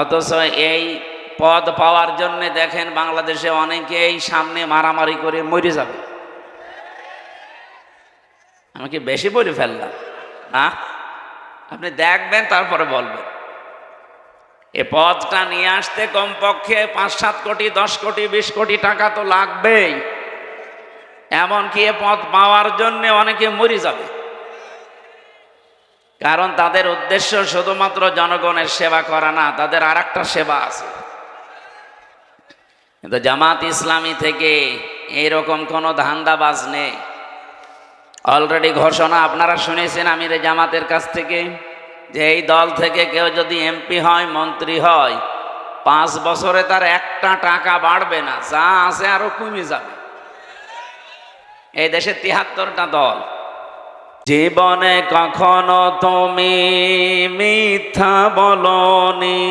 অথচ এই পদ পাওয়ার জন্য দেখেন বাংলাদেশে অনেকেই সামনে মারামারি করে মরে যাবে। আমি কি বেশি বলে ফেললাম? না? আপনি দেখবেন, তারপরে বলবেন। এ পদটা নিয়ে আসতে কমপক্ষে পাঁচ সাত কোটি, দশ কোটি, বিশ কোটি টাকা তো লাগবেই। এমনকি এ পদ পাওয়ার জন্য অনেকে মরে যাবে। কারণ তাদের উদ্দেশ্য শুধুমাত্র জনগণের সেবা করা না, তাদের আর সেবা আছে। কিন্তু জামাত ইসলামী থেকে এইরকম কোনো ধান্দাবাজ নেই। অলরেডি ঘোষণা আপনারা শুনেছেন আমিরে জামাতের কাছ থেকে যে এই দল থেকে কেউ যদি এমপি হয়, মন্ত্রী হয়, পাঁচ বছরে তার একটা টাকা বাড়বে না, যা আছে আরও কমে যাবে। এই দেশে তিয়াত্তরটা দল। জীবনে কখনো তুমি মিথ্যা বলনি,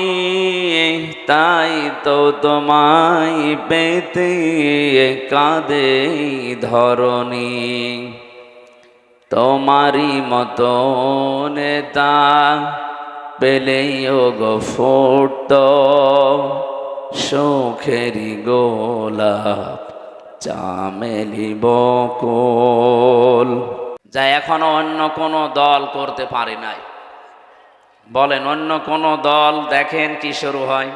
তাই তো তোমায় পেতে কাঁদে ধরনি। তোমারই মতো নেতা পেলেই গো ফোট সুখেরি গোলাপ, চামেলি বকুল। যা এখনও অন্য কোনো দল করতে পারে নাই। বলেন, অন্য কোনো দল দেখেন কি শুরু হয়?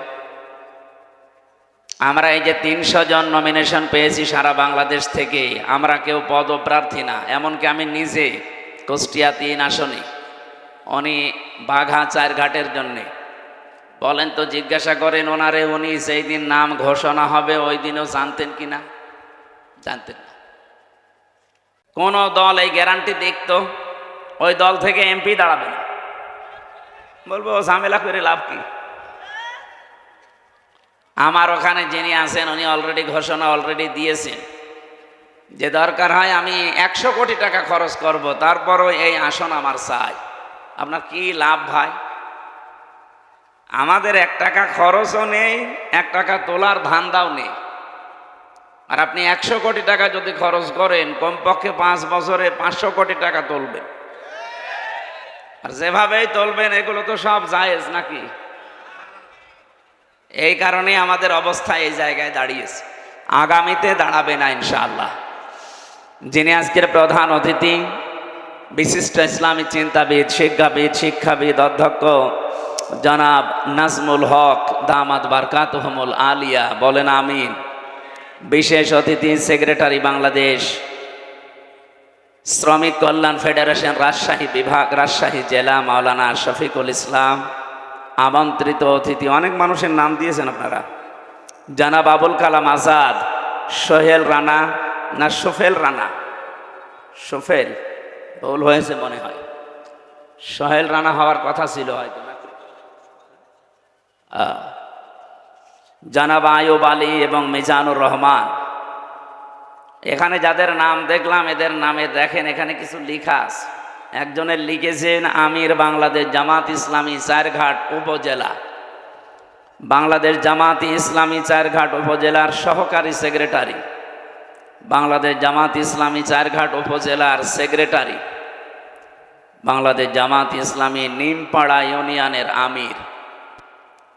আমরা এই যে তিনশো জন নমিনেশন পেয়েছি সারা বাংলাদেশ থেকে, আমরা কেউ পদপ্রার্থী না, এমনকি আমি নিজে কুষ্টিয়া তিন আসনে, উনি বাঘা চার ঘাটের জন্যে। বলেন তো জিজ্ঞাসা করেন ওনারে, উনি সেই দিন নাম ঘোষণা হবে, ওই দিনও জানতেন কি না? জানতেন কোন দল এই গ্যারান্টি দেখতো, ওই দল থেকে এমপি দাঁড়াবে না। বলব, ঝামেলা করে লাভ কি? আমার ওখানে যিনি আছেন, উনি অলরেডি ঘোষণা অলরেডি দিয়েছেন। যে দরকার হয় আমি একশো কোটি টাকা খরচ করব, তারপরও এই আসন আমার চাই। আপনার কি লাভ ভাই? আমাদের এক টাকা খরচও নেই, এক টাকা তোলার ধান্দাও নেই। আর আপনি একশো কোটি টাকা যদি খরচ করেন, কমপক্ষে পাঁচ বছরে পাঁচশো কোটি টাকা তুলবেন আর যেভাবেই তুলবেন, এগুলো তো সব জায়েজ নাকি? এই কারণে আমাদের অবস্থা এই জায়গায় দাঁড়িয়েছে। আগামীতে দাঁড়াবে না, ইনশাআল্লাহ। যিনি আজকের প্রধান অতিথি, বিশিষ্ট ইসলামী চিন্তাবিদ, শিক্ষাবিদ শিক্ষাবিদ, অধ্যক্ষ, জনাব নাজমুল হক দামাদ বারকাতহমুল আলিয়া, বলেন আমিন। বিশেষ অতিথি সেক্রেটারি বাংলাদেশ শ্রমিক কল্যাণ ফেডারেশন রাজশাহী বিভাগ রাজশাহী জেলা মাওলানা শফিকুল ইসলাম আমন্ত্রিত অতিথি অনেক মানুষের নাম দিয়েছেন আপনারা। জানাব আবুল কালাম আজাদ সোহেল রানা না সোফেল রানা? সোফেল ভুল হয়েছে মনে হয়। সোহেল রানা হওয়ার কথা ছিল হয়তো আহ, জানাব আয়ুব আলী এবং মিজানুর রহমান। এখানে যাদের নাম দেখলাম, এদের নামে দেখেন, এখানে কিছু লিখা আছে। একজনের লিখেছেন, আমির বাংলাদেশ জামাত ইসলামী চারঘাট উপজেলা। বাংলাদেশ জামাত ইসলামী চারঘাট উপজেলার সহকারী সেক্রেটারি। বাংলাদেশ জামাত ইসলামী চারঘাট উপজেলার সেক্রেটারি। বাংলাদেশ জামাত ইসলামী নিমপাড়া ইউনিয়নের আমির।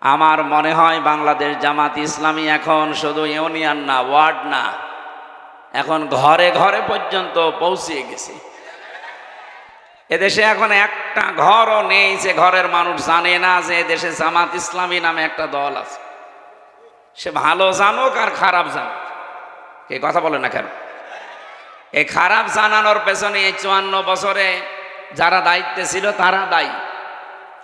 আমার মনে হয় বাংলাদেশ জামাত ইসলামী এখন শুধু ইউনিয়ন না, ওয়ার্ড না। এখন ঘরে ঘরে পর্যন্ত পৌঁছিয়ে গেছে। এদেশে এখন একটা ঘরও নেই, যে ঘরের মানুষ জানে না যে এদেশে জামাত ইসলামী নামে একটা দল আছে। সে ভালো জানুক আর খারাপ জানুক। কে কথা বলে না কেন? এই খারাপ জানানোর পেছনে এই চুয়ান্ন বছরে যারা দায়িত্বে ছিল তারা দায়ী।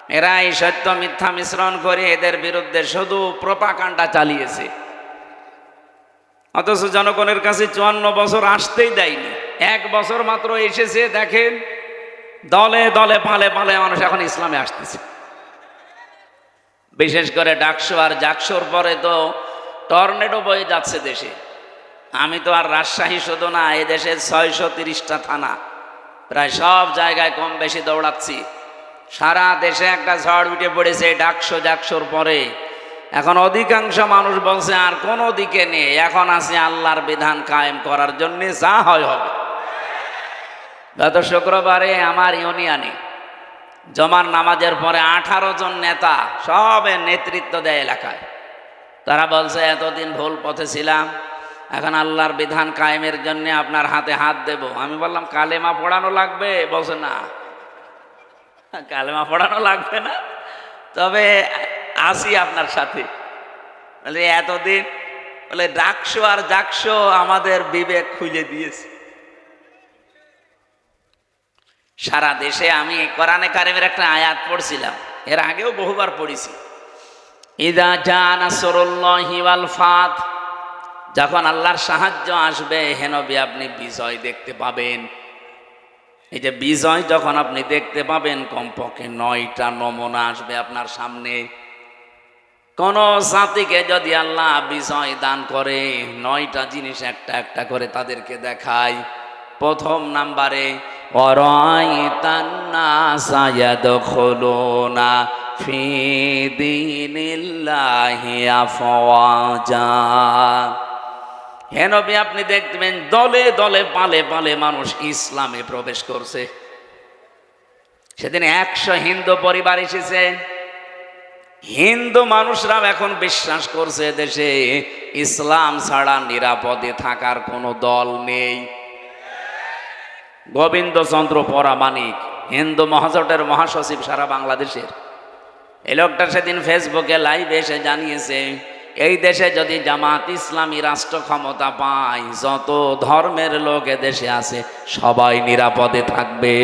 এরা এই সত্য মিথ্যা মিশ্রণ করে এদের বিরুদ্ধে শুধু প্রপাকাণ্ডা চালিয়েছে। অথচ জনগণের কাছে চুয়ান্ন বছর আসতেই দেয়নি। এক বছর মাত্র এসেছে, দেখেন, দলে দলে, পালে পালে মানুষ এখন ইসলামে আসতেছে। বিশেষ করে ডাকসো আর জাকসোর পরে তো টর্নেডো বয়ে যাচ্ছে দেশে। আমি তো আর রাজশাহী শুধু না এই দেশের ছয়শো তিরিশটা থানা, প্রায় সব জায়গায় কম বেশি দৌড়াচ্ছি। সারা দেশে একটা ঝড় উঠে পড়েছে ডাকশো জাকসোর পরে। এখন অধিকাংশ মানুষ বলছে, আর কোনো দিকে নেই। এখন আছে আল্লাহর বিধান কায়েম করার জন্য যা হয় হবে। গত শুক্রবারে আমার ইউনিয়নে জমার নামাজের পরে আঠারো জন নেতা সবের নেতৃত্ব দেয় এলাকায়। তারা বলছে, এতদিন ভুল পথে ছিলাম। এখন আল্লাহর বিধান কায়েমের জন্য আপনার হাতে হাত দেব। আমি বললাম, কালেমা পড়ানো লাগবে? বলছে, না। কালেমা পড়ানো লাগবে না। তবে আসি আপনার সাথে। বলে, এতদিন বলে ডাকশো আর জাকশো আমাদের বিবেক খুলে দিয়েছে। সারা দেশে আমি কোরআনে কারিমের একটা আয়াত পড়ছিলাম। এর আগেও বহুবার পড়েছি। ইদা জানা ফাত যখন আল্লাহর সাহায্য আসবে হেনবি আপনি বিজয় দেখতে পাবেন। এই যে বিজয় যখন আপনি দেখতে পাবেন, কমপক্ষে নয়টা নমুনা আসবে আপনার সামনে। কোন জাতিকে যদি আল্লাহ বিজয় দান করে, নয়টা জিনিস একটা একটা করে তাদেরকে দেখায়। প্রথম নাম্বারে ফি আফওয়াজা। হে নবী, আপনি দেখবেন দলে দলে পালে পালে মানুষ ইসলামে প্রবেশ করছে। সেদিন একশো হিন্দু পরিবার এসেছে। হিন্দু মানুষরা এখন বিশ্বাস করছে দেশে ইসলাম ছাড়া নিরাপদে থাকার কোনো দল নেই। গোবিন্দচন্দ্র পরামানিক হিন্দু মহাজোটের মহাসচিব সারা বাংলাদেশের। এই লোকটা সেদিন ফেসবুকে লাইভ এসে জানিয়েছে এই দেশে যদি জামাত ইসলামী রাষ্ট্র ক্ষমতা পায়, যত ধর্মের লোক দেশে আছে, সবাই নিরাপদে থাকবে।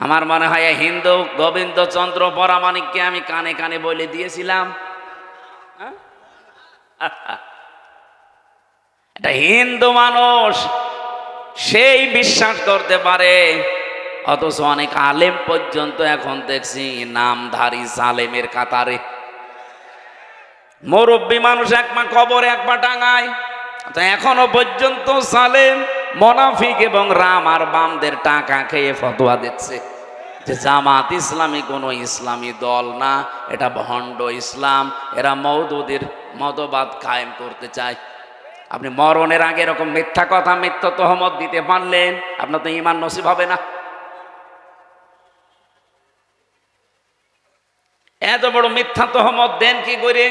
আমার মনে হয় হিন্দু গোবিন্দচন্দ্র পরামানিককে আমি কানে কানে বলে দিয়েছিলাম। হ্যাঁ? এটা হিন্দু মানুষ, সেই বিশ্বাস করতে পারে। অথচ অনেক আলেম পর্যন্ত এখন দেখছি নামধারী সালেমের কাতারে মুরব্বী মানুষ একমা কবর একমা টাঙায় তো এখনও পর্যন্ত সালেম, মনাফিক এবং রাম আর বামদের টাকা খেয়ে ফতোয়া দিচ্ছে যে জামাত ইসলামী কোনো ইসলামী দল না, এটা ভণ্ড ইসলাম, এরা মৌদুদের মতবাদ কায়েম করতে চায়। আপনি মরণের আগে এরকম মিথ্যা কথা, মিথ্যা তহমত দিতে পারলেন, আপনার তো ইমান নসিব হবে না। এত বড় মিথ্যা তহমত দেন কি করে?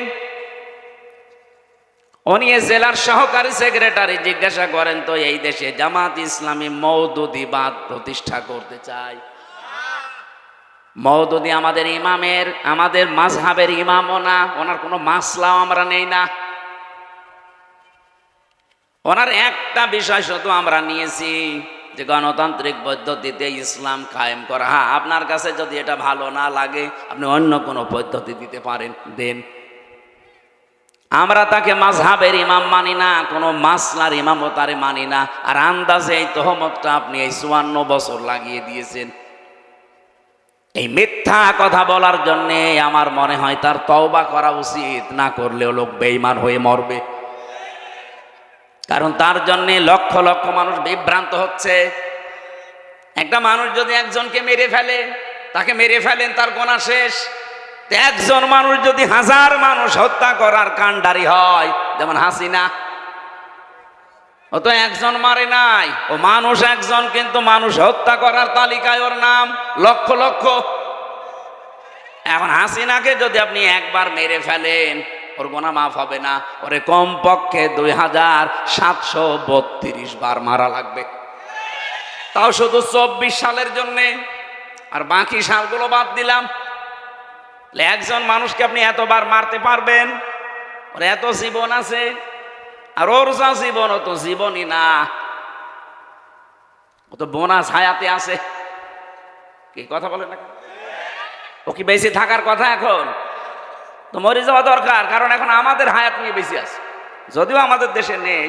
উনি জেলার সহকারী সেক্রেটারি জিজ্ঞাসা করেন, তো এই দেশে জামাত ইসলামী মৌদুদিবাদ প্রতিষ্ঠা করতে চায়? মৌদুদি আমাদের ইমামের, আমাদের মাঝহাবের ইমামও না, ওনার কোনো মাসলাও আমরা নেই না। ওনার একটা বিষয় শুধু আমরা নিয়েছি, যে গণতান্ত্রিক পদ্ধতিতে ইসলাম কায়েম করা। হ্যাঁ আপনার কাছে যদি এটা ভালো না লাগে, আপনি অন্য কোনো পদ্ধতি দিতে পারেন, দেন। আমরা তাকে মাঝহাবের ইমাম মানি না, কোনো মাসলার ইমামও তারে মানি না। আর আন্দাজে এই তহমতটা আপনি এই চুয়ান্ন বছর লাগিয়ে দিয়েছেন। এই মিথ্যা কথা বলার জন্যে আমার মনে হয় তার তওবা করা উচিত, না করলেও লোক বেইমান হয়ে মরবে। কারণ তার জন্যে লক্ষ লক্ষ মানুষ বিভ্রান্ত হচ্ছে। একটা মানুষ যদি একজনকে মেরে ফেলে, তাকে মেরে ফেলেন, তার গোনা শেষ। একজন মানুষ যদি হাজার মানুষ হত্যা করার কাণ্ডারি হয়, যেমন হাসিনা, ও তো একজন মারে নাই। ও মানুষ একজন, কিন্তু মানুষ হত্যা করার তালিকায় ওর নাম, লক্ষ লক্ষ। এখন হাসিনাকে যদি আপনি একবার মেরে ফেলেন, ওর গোনা মাফ হবে না। ওরে কমপক্ষে দুই হাজার সাতশো বত্রিশ বার মারা লাগবে। তাও শুধু চব্বিশ সালের জন্যে। আর বাকি সালগুলো বাদ দিলাম। একজন মানুষকে আপনি এতবার মারতে পারবেন? ওর এত জীবন আছে, আর ওর যা জীবন, ও তো জীবনই না। ও তো বোনাস হায়াতে আছে। কি কথা বলে না ও কি বেশি থাকার কথা এখন? তো মরে যাওয়া দরকার, কারণ এখন আমাদের হায়াত নিয়ে বেশি আছে। যদিও আমাদের দেশে নেই,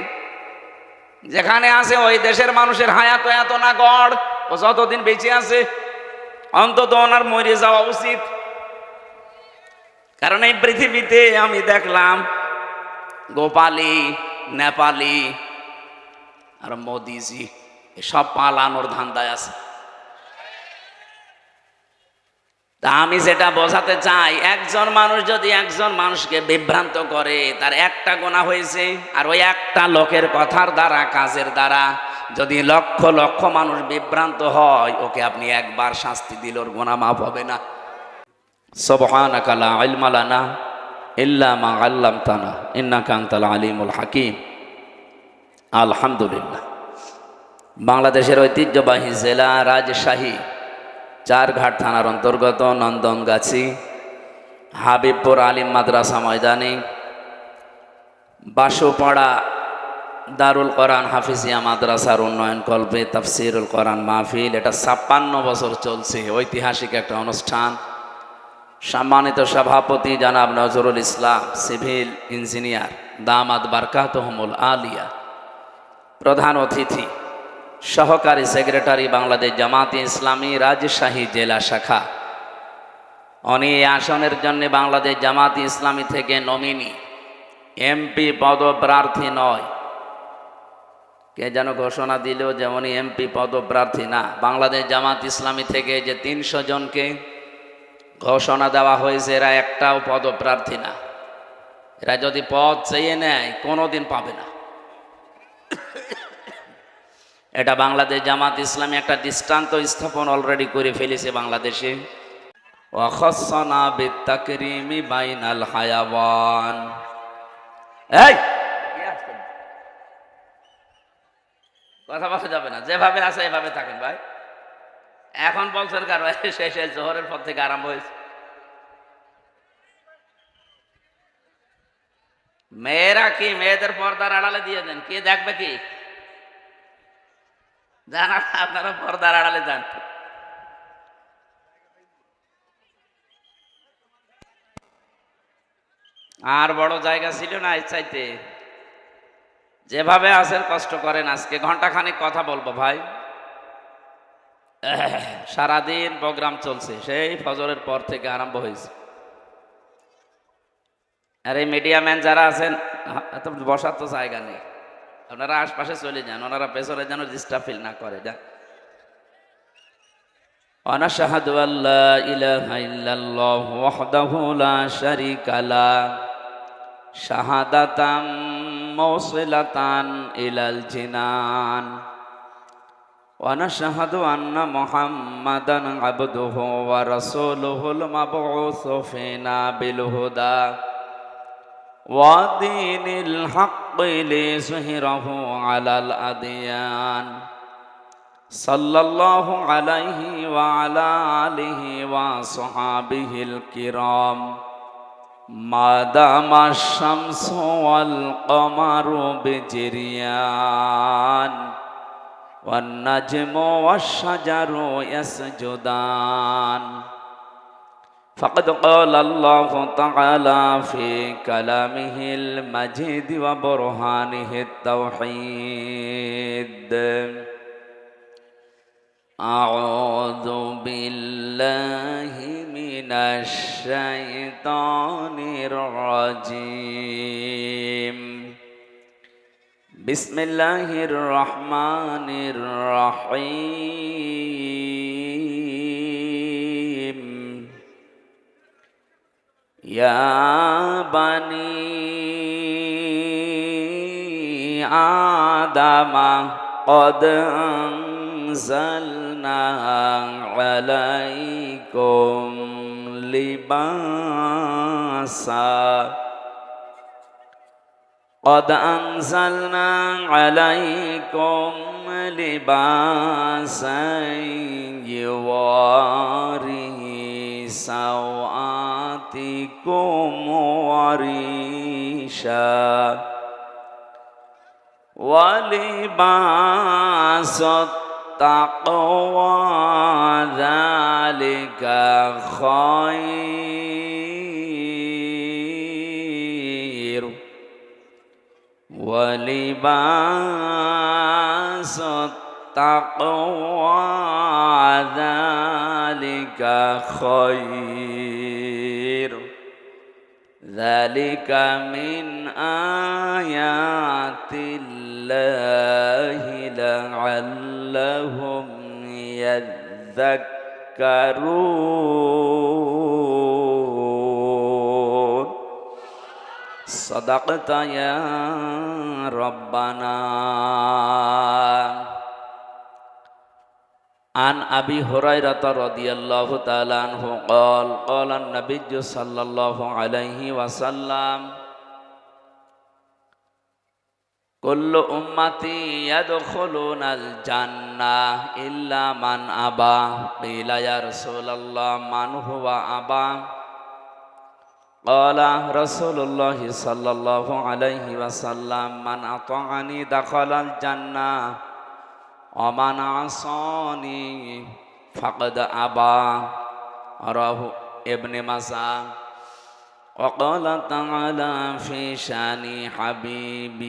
যেখানে আছে ওই দেশের মানুষের হায়াত এত না গড়, ও যতদিন বেঁচে আছে, অন্তত ওনার মরে যাওয়া উচিত। কারণ এই পৃথিবীতে আমি দেখলাম গোপালি, নেপালি আর মোদিজি, এসব পালানোর ধান্দায় আছে। তা আমি যেটা বোঝাতে চাই, একজন মানুষ যদি একজন মানুষকে বিভ্রান্ত করে, তার একটা গোনা হয়েছে আর ওই একটা লোকের কথার দ্বারা, কাজের দ্বারা যদি লক্ষ লক্ষ মানুষ বিভ্রান্ত হয়, ওকে আপনি একবার শাস্তি দিল ওর গোনা মাফ হবে না। সবহানাকা লা ইলমা লানা আল্লামতানা আলিমুল হাকিম। আলহামদুলিল্লাহ। বাংলাদেশের ঐতিহ্যবাহী জেলা রাজশাহী, চারঘাট থানার অন্তর্গত নন্দনগাছি, হাবিবপুর আলিম মাদ্রাসা ময়দানে, বাসুপাড়া দারুল কোরআন হাফিজিয়া মাদ্রাসার উন্নয়ন কল্পে তাফসিরুল কোরআন মাহফিল। এটা ছাপ্পান্ন বছর চলছে, ঐতিহাসিক একটা অনুষ্ঠান। সম্মানিত সভাপতি জানাব নজরুল ইসলাম, সিভিল ইঞ্জিনিয়ার দামাদ বারকাতহমুল আলিয়া, প্রধান অতিথি, সহকারী সেক্রেটারি বাংলাদেশ জামাতে ইসলামী রাজশাহী জেলা শাখা। এই আসনের জন্য বাংলাদেশ জামাতে ইসলামী থেকে নমিনি, এমপি পদপ্রার্থী নয়। কে যেন ঘোষণা দিল যেমন এমপি পদপ্রার্থী না। বাংলাদেশ জামাত ইসলামী থেকে যে তিনশো জনকে ঘোষণা দেওয়া হয়েছে, এরা একটাও পদপ্রার্থী না। এরা যদি পদ চেয়ে নেয়, কোনোদিন পাবে না। এটা বাংলাদেশ জামাত ইসলামী একটা দৃষ্টান্ত স্থাপন অলরেডি করে ফেলেছে বাংলাদেশে। এই! কথা বলা যাবে না। যেভাবে আছে, এভাবে থাকেন ভাই। এখন বলছেন কার শেষে জোহরের পর থেকে আরম্ভ হয়েছে। মেয়েরা কি মেয়েদের পর্দার আড়ালে দিয়ে দেন? কে দেখবে কি? জানা আপনারা পর্দার আড়ালে যান। আর বড় জায়গা ছিল না এর চাইতে। যেভাবে আছেন কষ্ট করেন, আজকে ঘন্টাখানিক কথা বলব ভাই। সারাদিন প্রোগ্রাম চলছে। সেই ফজরের পর থেকে আরম্ভ হয়েছে। আর এই মিডিয়াম্যান যারা আছেন বসার তো জায়গা নেই। আপনারা আশপাশে চলে যান, ওনারা পেছনে যেন ডিস্টার্ব ফিল না করে, যান। ونشهد أن لا إله إلا الله وحده لا شريك له الجنان ونشهد أن محمدا عبده ورسوله المبعوث فينا بالهدى ودين الحق ليظهره على الأديان صلى الله عليه وعلى آله وصحابه الكرام ما دام الشمس والقمر بجريان والنجم والشجر يسجدان. فقد قال الله تعالى في كلامه المجيد وبرهانه التوحيد أعوذ بالله من الشيطان الرجيم. بسم الله الرحمن الرحيم يا بني آدم قد أنزلنا عليكم لباسا قد أنزلنا عليكم لباسا يواري سوآتكم وريشا ولباس التقوى ذلك خير ولباس التقوى ذلك خير. ذلك من آيات الله لعلهم يذكرون. صدقت يا ربنا عن أبي هريرة رضي الله تعالى عنه قال قال النبي صلى الله عليه وسلم كل أمتي يدخلون الجنة إلا من أبى قيل يا رسول الله من هو أبى قال رسول الله صلى الله عليه وسلم من أطاعني دخل الجنة ومن عصاني فقد أبى. رواه ابن مسعود وقال تعالى في شأن حبيبي.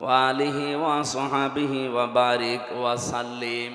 وآله وصحبه وبارك وسلم